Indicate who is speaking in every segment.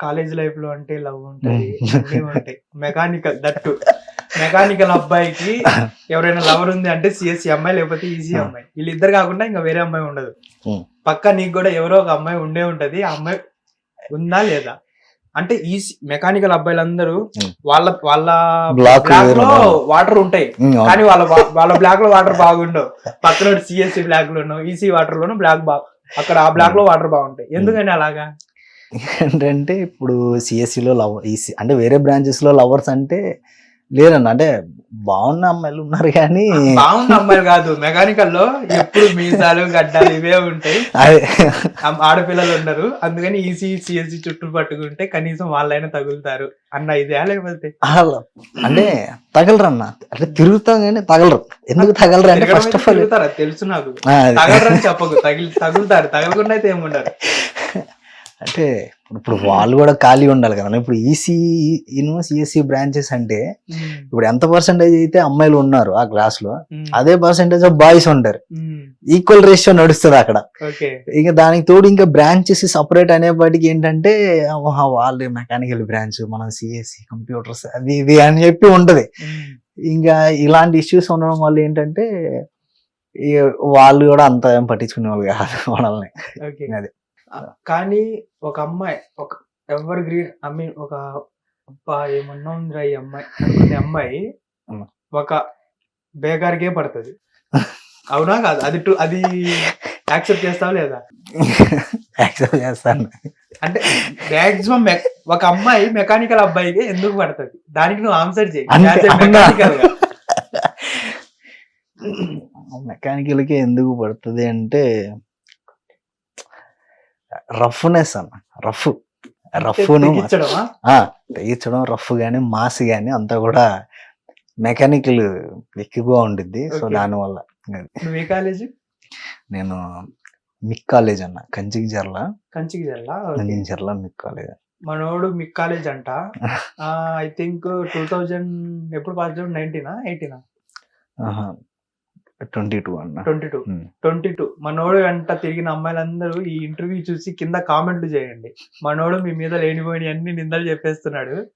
Speaker 1: College లైఫ్లో అంటే love ఉంటది ఉంటాయి. మెకానికల్ దట్టు మెకానికల్ అబ్బాయికి ఎవరైనా లవర్ ఉంది అంటే సిఎస్సి అమ్మాయి లేకపోతే ఈసీ అమ్మాయి. వీళ్ళిద్దరు కాకుండా ఇంకా వేరే అమ్మాయి ఉండదు. పక్క నీకు కూడా ఎవరో ఒక అమ్మాయి ఉండే ఉంటది ఆ అమ్మాయి ఉందా లేదా? అంటే ఈసీ మెకానికల్ అబ్బాయిలందరూ. వాళ్ళ వాళ్ళ
Speaker 2: బ్లాక్లో.
Speaker 1: వాటర్ ఉంటాయి. కానీ వాళ్ళ వాళ్ళ బ్లాక్లో వాటర్ బాగుండవు. పక్కన సిఎస్సి బ్లాక్ లోను ఈసీ వాటర్ లోను బ్లాక్ బా అక్కడ ఆ బ్లాక్లో వాటర్ బాగుంటాయి. ఎందుకని అలాగా?
Speaker 2: ఏంటంటే ఇప్పుడు సిఎస్సి లో లవ్ అంటే వేరే బ్రాంచెస్లో లవర్స్ అంటే లేరన్న అంటే బాగున్న అమ్మాయిలు ఉన్నారు కానీ
Speaker 1: బాగున్న అమ్మాయిలు కాదు మెకానికల్లో ఎప్పుడు మీసాలు గడ్డాలు ఇవే ఉంటాయి.
Speaker 2: అదే.
Speaker 1: ఆడపిల్లలు ఉండరు. అందుకని ఈసీ సిఎస్సి చుట్టూ పట్టుకుంటే కనీసం వాళ్ళైనా తగులుతారు. అన్న ఇదే లేకపోతే?
Speaker 2: అంటే తగలరన్న అంటే తిరుగుతాం కానీ తగలరు. ఎందుకు తగలరు అంటే ఫస్ట్ ఆఫ్ ఆల్
Speaker 1: తెలుసు నాకు. తగలరని చెప్పకు. తగిలి తగులుతారు. తగలకుండా అయితే ఏముండరు
Speaker 2: అంటే ఇప్పుడు వాళ్ళు కూడా ఖాళీ ఉండాలి కదా. ఇప్పుడు ఈసీ ఇను సిఎస్సి బ్రాంచెస్ అంటే ఇప్పుడు ఎంత పర్సెంటేజ్ అయితే అమ్మాయిలు ఉన్నారు ఆ క్లాస్లో అదే పర్సెంటేజ్ ఆఫ్ బాయ్స్ ఉంటారు. ఈక్వల్ రేషియో నడుస్తుంది అక్కడ. ఇక దానికి తోడు ఇంకా బ్రాంచెస్ సపరేట్ అనేప్పటికి ఏంటంటే వాళ్ళు మెకానికల్ బ్రాంచ్ మనం సిఎస్సి కంప్యూటర్స్ అది ఇది అని చెప్పి ఉంటది. ఇంకా ఇలాంటి ఇష్యూస్ ఉండడం వల్ల ఏంటంటే వాళ్ళు కూడా అంత ఏం పట్టించుకునే వాళ్ళు కాదు మనల్ని అది.
Speaker 1: కానీ ఒక అమ్మాయి ఒక ఎవర్ గ్రీన్ ఐ మీన్ ఒక అబ్బా ఏమన్నా ఉందిరా ఈ అమ్మాయి అనుకునే అమ్మాయి. ఒక బేకార్కే పడుతుంది అవునా కాదు అది టు- అది యాక్సెప్ట్ చేస్తావా లేదా
Speaker 2: యాక్సెప్ట్ చేస్తాను
Speaker 1: అంటే మాక్సిమం ఒక అమ్మాయి మెకానికల్ అబ్బాయికి ఎందుకు పడుతుంది దానికి నువ్వు ఆన్సర్ చేయి
Speaker 2: అంతే,
Speaker 1: As a
Speaker 2: అవునా?
Speaker 1: mechanical గా.
Speaker 2: మెకానికల్కి ఎందుకు పడుతుంది అంటే రఫ్నెస్ అన్న రఫ్ రఫ్ను? తెగించడం రఫ్ గానీ మాస్ గానీ అంతా కూడా మెకానికల్ ఎక్కువగా ఉండిద్ది. సో. దానివల్ల
Speaker 1: ఏ కాలేజ్?
Speaker 2: నేను మిక్ కాలేజ్ అన్న కంచికిజర్ల
Speaker 1: కంచికి జల్లా
Speaker 2: కంచికిజర్ల మిక్ కాలేజ్.
Speaker 1: మనోడు మిక్ కాలేజ్ అంట. ఐ థింక్ టూ థౌజండ్ ఎప్పుడు? పాస్ అవుట్ నైన్టీనా ఎయిటీనా?
Speaker 2: ట్వంటీ టూ అన్న.
Speaker 1: Twenty two. Twenty two. మనోడు వెంట తిరిగిన అమ్మాయిలందరూ ఈ ఇంటర్వ్యూ చూసి కింద కామెంట్లు చేయండి. మనోడు మీ మీద లేనిపోయిన అన్ని నిందలు చెప్పేస్తున్నాడు.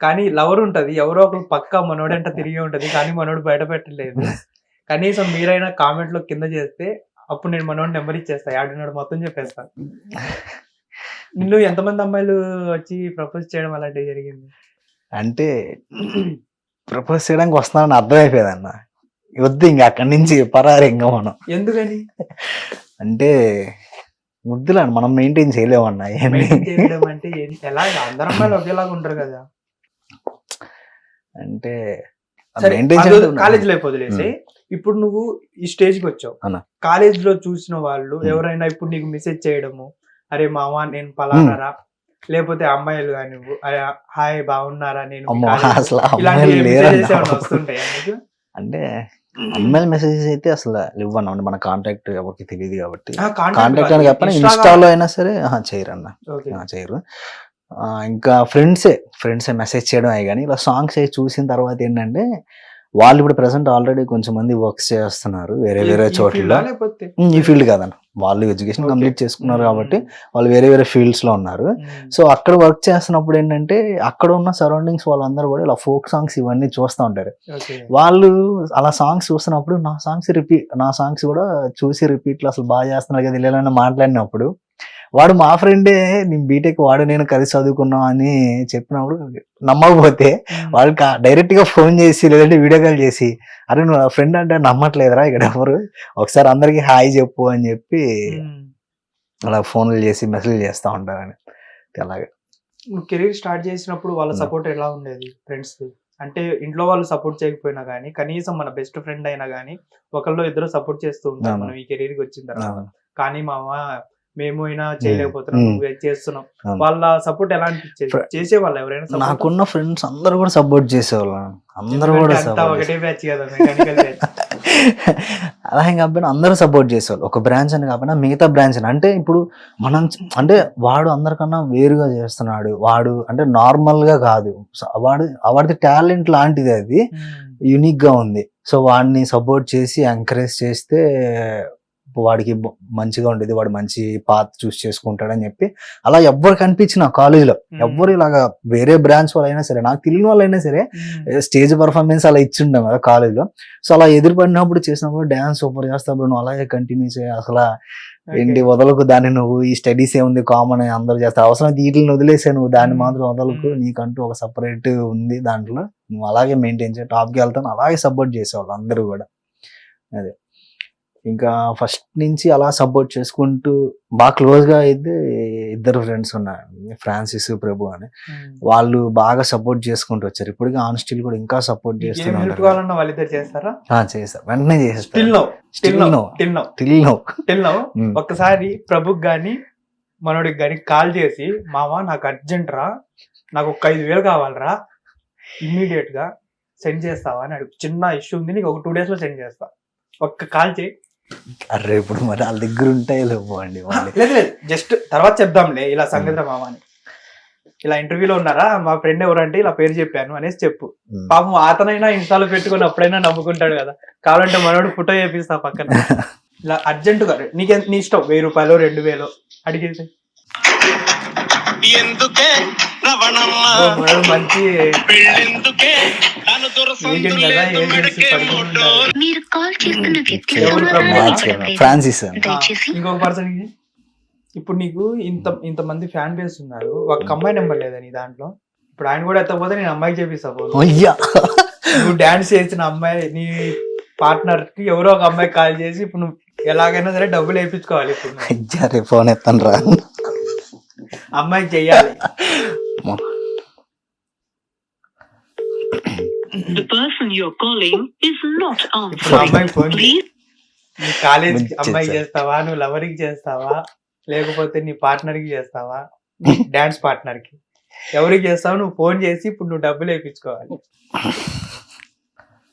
Speaker 1: కానీ లవర్ ఉంటది. ఎవరో ఒకరు పక్క మనోడు వెంట తిరిగి ఉంటది. కానీ మనోడు బయట పెట్టలేదు. కనీసం మీరైనా కామెంట్లో కింద చేస్తే అప్పుడు నేను మనోడు నెంబర్ ఇచ్చేస్తా. ఆడున్నాడు మొత్తం చెప్పేస్తా. నిన్ను ఎంతమంది అమ్మాయిలు వచ్చి ప్రపోజ్ చేయడం అలాంటివి జరిగింది?
Speaker 2: అంటే ప్రపోజ్ చేయడానికి వస్తున్నానని అర్థమైపోయేది అన్న. వద్దు ఇంకా అక్కడి నుంచి పరారు ఇంకా మనం.
Speaker 1: ఎందుకని?
Speaker 2: అంటే ముద్దులను మనం మెయింటైన్ చేయలేమన్నా
Speaker 1: చేయడం అంటే? ఎలా అందరు అమ్మాయిలు ఒకేలాగా ఉంటారు కదా.
Speaker 2: అంటే
Speaker 1: కాలేజ్ లైఫ్ వదిలేసి ఇప్పుడు నువ్వు ఈ స్టేజ్కి వచ్చావు. కాలేజ్లో చూసిన వాళ్ళు. ఎవరైనా ఇప్పుడు నీకు మెసేజ్ చేయడము అరే మావా నేను పలానారా? లేకపోతే అమ్మాయిలు కానీ హాయ్ బాగున్నారా నేను లో?" ఇలాంటి వస్తుంటాయా?
Speaker 2: అంటే అమ్మాయిల మెసేజెస్ అయితే అసలు ఇవ్వను. మన కాంటాక్ట్ ఎవరికి తెలియదు కాబట్టి. కాంటాక్ట్ అని. చెప్పని. ఇన్స్టాలో అయినా సరే
Speaker 1: Okay.
Speaker 2: ఆ, చేయరు. ఇంకా ఫ్రెండ్సే ఫ్రెండ్సే మెసేజ్ చేయడం అయ్యి కానీ ఇలా సాంగ్స్ అవి చూసిన తర్వాత ఏంటంటే వాళ్ళు ఇప్పుడు ప్రెసెంట్ ఆల్రెడీ కొంచెం మంది వర్క్స్ చేస్తున్నారు వేరే వేరే చోట్ల. ఈ ఫీల్డ్ కాదన్న. వాళ్ళు ఎడ్యుకేషన్. కంప్లీట్ చేసుకున్నారు. కాబట్టి వాళ్ళు వేరే వేరే ఫీల్డ్స్లో ఉన్నారు. సో అక్కడ వర్క్ చేస్తున్నప్పుడు ఏంటంటే అక్కడ ఉన్న సరౌండింగ్స్ వాళ్ళందరూ కూడా ఇలా ఫోక్ సాంగ్స్ ఇవన్నీ చూస్తూ ఉంటారు. వాళ్ళు అలా సాంగ్స్ చూస్తున్నప్పుడు నా సాంగ్స్ రిపీట్ నా సాంగ్స్ కూడా చూసి రిపీట్లో అసలు బాగా చేస్తున్నారు కదా ఇలా మాట్లాడినప్పుడు వాడు మా ఫ్రెండే నేను బీటెక్ వాడు నేను కలిసి చదువుకున్నాం అని చెప్పినప్పుడు నమ్మకపోతే
Speaker 1: Hmm.
Speaker 2: వాళ్ళకి డైరెక్ట్గా ఫోన్ చేసి లేదంటే వీడియో కాల్ చేసి అరే నువ్వు ఫ్రెండ్ అంటే నమ్మట్లేదురా ఇక్కడ ఎవరు ఒకసారి అందరికి హాయ్ చెప్పు అని చెప్పి. అలా ఫోన్లు చేసి మెసేజ్ చేస్తా ఉంటారని అలాగే
Speaker 1: కెరీర్ స్టార్ట్ చేసినప్పుడు వాళ్ళ. సపోర్ట్ ఎలా ఉండేది ఫ్రెండ్స్ అంటే ఇంట్లో వాళ్ళు సపోర్ట్ చేయకపోయినా గానీ కనీసం మన బెస్ట్ ఫ్రెండ్ అయినా గానీ ఒకళ్ళు ఇద్దరు సపోర్ట్ చేస్తూ ఉంటారు. మనం ఈ కెరీర్కి వచ్చిన తర్వాత. కానీ మామ మేము. అయినా చేయలేకపోతున్నాం. నువ్వు చేస్తున్నాం. వాళ్ళ సపోర్ట్ ఎలా అనిపించేది
Speaker 2: Fr-
Speaker 1: చేసే వాళ్ళు ఎవరైనా?
Speaker 2: నాకున్న ఫ్రెండ్స్ అందరూ కూడా సపోర్ట్ చేసేవాళ్ళు. అందరూ కూడా
Speaker 1: ఒకటే బ్యాచ్ కదా
Speaker 2: అలా ఏం కాకపోయినా అందరూ సపోర్ట్ చేసేవాళ్ళు. ఒక బ్రాంచ్ అని కాకపోయినా మిగతా బ్రాంచ్ అని అంటే ఇప్పుడు మనం అంటే వాడు అందరికన్నా వేరుగా చేస్తున్నాడు. వాడు అంటే నార్మల్గా కాదు. వాడు వాడిది టాలెంట్ లాంటిది అది. యూనిక్గా ఉంది. సో వాడిని సపోర్ట్ చేసి ఎంకరేజ్ చేస్తే వాడికి మంచిగా ఉండేది వాడు మంచి పాత్ చూస్ చేసుకుంటాడని చెప్పి అలా ఎవ్వరు కనిపించిన కాలేజ్లో
Speaker 1: Hmm.
Speaker 2: ఎవ్వరు ఇలాగా వేరే బ్రాంచ్ వాళ్ళైనా సరే నాకు తెలియని వాళ్ళైనా సరే స్టేజ్ పర్ఫార్మెన్స్ అలా ఇచ్చింటాం కదా కాలేజ్లో సో అలా ఎదురుపడినప్పుడు చేసినప్పుడు డాన్స్ సూపర్ చేస్తావు నువ్వు అలాగే కంటిన్యూ చేయి అసలు ఏంటి వదలకు దాన్ని నువ్వు ఈ స్టడీస్ ఏముంది కామన్ అందరూ చేస్తావు అవసరం వీటిని వదిలేసే నువ్వు దాన్ని. మాత్రం వదలకు. నీకంటూ ఒక సపరేట్ ఉంది దాంట్లో. నువ్వు అలాగే మెయింటైన్ చేయి టాప్కి వెళ్తాను అలాగే సపోర్ట్ చేసేవాళ్ళు అందరూ కూడా. అదే. ఇంకా ఫస్ట్ నుంచి అలా సపోర్ట్ చేసుకుంటూ బాగా క్లోజ్గా అయితే ఇద్దరు ఫ్రెండ్స్ ఉన్నారు. ఫ్రాన్సిస్ ప్రభు అని. వాళ్ళు బాగా సపోర్ట్ చేసుకుంటూ వచ్చారు. ఇప్పటికీ ఆన్ స్టిల్ కూడా ఇంకా సపోర్ట్
Speaker 1: ఏం
Speaker 2: చేస్తూనే
Speaker 1: హెల్ప్
Speaker 2: ఉంటారు
Speaker 1: కావాలన్నా వాళ్ళిద్దరు చేస్తారా?
Speaker 2: చేస్తారు. వెంటనే చేసేస్తారు.
Speaker 1: ఒక్కసారి ప్రభుకి గాని మనోడికి గాని కాల్ చేసి మామ నాకు అర్జెంట్ రా. నాకు ఒక ఐదు వేలు కావాలరా. ఇమ్మీడియట్గా సెండ్ చేస్తావా? అని అడుగు. చిన్న ఇష్యూ ఉంది. నీకు ఒక టూ డేస్లో సెండ్ చేస్తా. ఒక్క కాల్ చేయి.
Speaker 2: అరే ఇప్పుడు మరి వాళ్ళ దగ్గర ఉంటాయి లేవు అండి
Speaker 1: లేదు లేదు జస్ట్ తర్వాత చెప్దాంలే ఇలా సంగతి మామ అని. ఇలా ఇంటర్వ్యూలో ఉన్నారా? మా ఫ్రెండ్ ఎవరంటే ఇలా పేరు చెప్పాను అనేసి చెప్పు. పాపం అతనైనా ఇన్స్టాలో పెట్టుకొని అప్పుడైనా నవ్వుకుంటాడు కదా. కావాలంటే మనోడు ఫోటో చేపిస్తా పక్కన. ఇలా అర్జెంట్గా నీకే నీ ఇష్టం? వెయ్యి రూపాయలు రెండు వేలు? అడిగేసి
Speaker 3: ఎందుకే రవణమ్మ?
Speaker 1: మంచి
Speaker 3: పెళ్ళెందుకే? తను మెడకే మోటో.
Speaker 4: మీరు కాల్ చేస్తున్న వ్యక్తి.
Speaker 2: ఫ్రాన్సిస్.
Speaker 1: ఇంకొక పర్సన్ ఇప్పుడు నీకు ఇంత ఇంత మంది ఫ్యాన్ బేస్ ఉన్నారు. ఒక అమ్మాయి నెంబర్ లేదా నీ దాంట్లో? ఇప్పుడు ఆయన కూడా ఎత్తకపోతే నేను అమ్మాయికి చేపిస్తా ఫోన్
Speaker 2: అయ్యా.
Speaker 1: నువ్వు డాన్స్ చేసిన అమ్మాయి నీ పార్ట్నర్కి ఎవరో ఒక అమ్మాయి కాల్ చేసి ఇప్పుడు నువ్వు ఎలాగైనా సరే డబ్బులు వేయించుకోవాలి ఇప్పుడు.
Speaker 2: అయ్యా రే ఫోన్ ఎత్తాను రా.
Speaker 1: అమ్మాయికి చెయ్యాలి.
Speaker 4: The person you're calling is not
Speaker 1: ఇప్పుడు అమ్మాయి
Speaker 4: Please.
Speaker 1: నీ కాలేజ్
Speaker 2: చేశారు.
Speaker 1: చేస్తావా? నువ్వు లవర్కి చేస్తావా? లేకపోతే నీ పార్ట్నర్కి చేస్తావా? డాన్స్ పార్ట్నర్కి ఎవరికి చేస్తావు? నువ్వు ఫోన్ చేసి ఇప్పుడు నువ్వు డబ్బులు వేయించుకోవాలి.